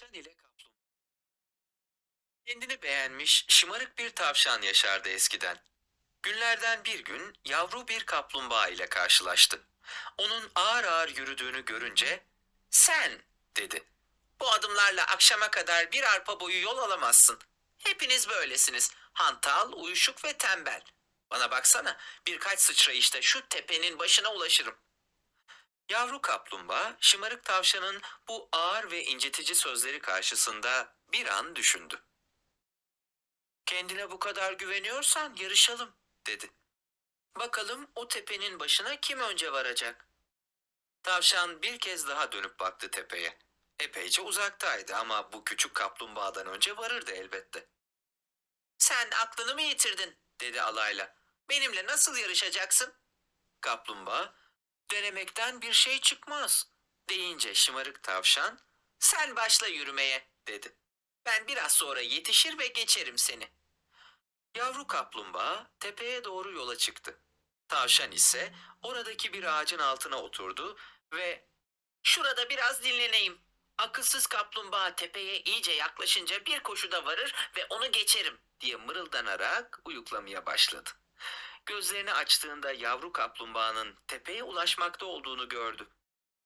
Tavşan ile kaplumbağa. Kendini beğenmiş, şımarık bir tavşan yaşardı eskiden. Günlerden bir gün yavru bir kaplumbağa ile karşılaştı. Onun ağır ağır yürüdüğünü görünce, sen dedi. Bu adımlarla akşama kadar bir arpa boyu yol alamazsın. Hepiniz böylesiniz. Hantal, uyuşuk ve tembel. Bana baksana, birkaç sıçrayışta şu tepenin başına ulaşırım. Yavru kaplumbağa, şımarık tavşanın bu ağır ve incitici sözleri karşısında bir an düşündü. Kendine bu kadar güveniyorsan yarışalım, dedi. Bakalım o tepenin başına kim önce varacak? Tavşan bir kez daha dönüp baktı tepeye. Epeyce uzaktaydı ama bu küçük kaplumbağadan önce varırdı elbette. Sen aklını mı yitirdin? dedi alayla. Benimle nasıl yarışacaksın? Kaplumbağa, denemekten bir şey çıkmaz deyince şımarık tavşan, sen başla yürümeye dedi. Ben biraz sonra yetişir ve geçerim seni. Yavru kaplumbağa tepeye doğru yola çıktı. Tavşan ise oradaki bir ağacın altına oturdu ve şurada biraz dinleneyim. Akılsız kaplumbağa tepeye iyice yaklaşınca bir koşuda varır ve onu geçerim diye mırıldanarak uyuklamaya başladı. Gözlerini açtığında yavru kaplumbağanın tepeye ulaşmakta olduğunu gördü.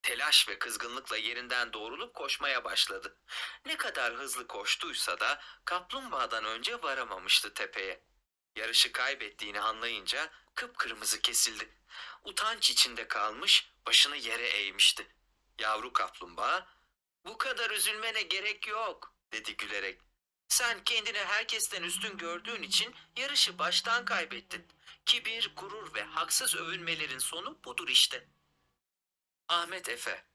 Telaş ve kızgınlıkla yerinden doğrulup koşmaya başladı. Ne kadar hızlı koştuysa da kaplumbağadan önce varamamıştı tepeye. Yarışı kaybettiğini anlayınca kıpkırmızı kesildi. Utanç içinde kalmış, başını yere eğmişti. Yavru kaplumbağa, "Bu kadar üzülmene gerek yok." dedi gülerek. "Sen kendini herkesten üstün gördüğün için yarışı baştan kaybettin. Kibir, gurur ve haksız övünmelerin sonu budur işte." Ahmet Efe